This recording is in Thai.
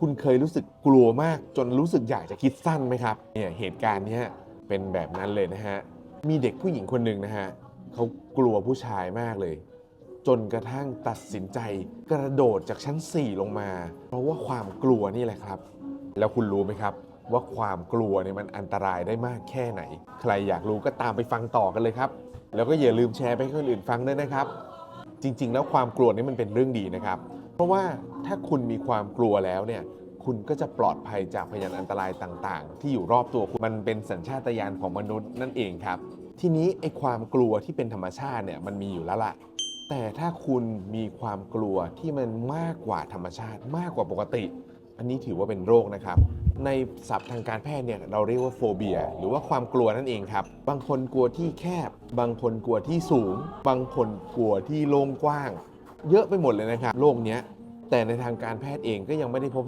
คุณเคยรู้สึกกลัวมากจนรู้สึกอยากจะคิดสั้นไหมครับเนี่ยเหตุการณ์เนี้ยเป็นแบบนั้นเลยนะฮะมีเด็กผู้หญิงคนหนึ่งนะฮะเขากลัวผู้ชายมากเลย จนกระทั่งตัดสินใจกระโดดจากชั้น 4 ลงมา เพราะว่าความกลัวนี่แหละครับ แล้วคุณรู้ไหมครับ ว่าความกลัวเนี่ยมันอันตรายได้มากแค่ไหน ใครอยากรู้ก็ตามไปฟังต่อกันเลยครับ แล้วก็อย่าลืมแชร์ไปให้คนอื่นฟังด้วยนะครับ จริง ๆ แล้วความกลัวนี่มันเป็นเรื่องดีนะครับ เพราะว่าถ้าคุณมีความกลัวแล้วเนี่ยคุณก็จะปลอดภัยจากพยานอันตรายต่าง ๆ ที่อยู่รอบตัวคุณมันเป็นสัญชาตญาณของมนุษย์นั่นเองครับ ทีนี้ไอ้ความกลัวที่เป็นธรรมชาติเนี่ยมันมีอยู่แล้วล่ะแต่ถ้าคุณมีความกลัวที่มันมากกว่าธรรมชาติมากกว่าปกติ อันนี้ถือว่าเป็นโรคนะครับ ในศัพท์ทางการแพทย์เนี่ยเราเรียกว่าโฟเบีย หรือว่าความกลัวนั่นเองครับ บางคนกลัวที่แคบ บางคนกลัวที่สูง บางคนกลัวที่โล่งกว้าง เยอะไปหมดเลยนะครับโรคเนี้ยแต่ในทางการแพทย์เองก็ยังไม่ได้พบ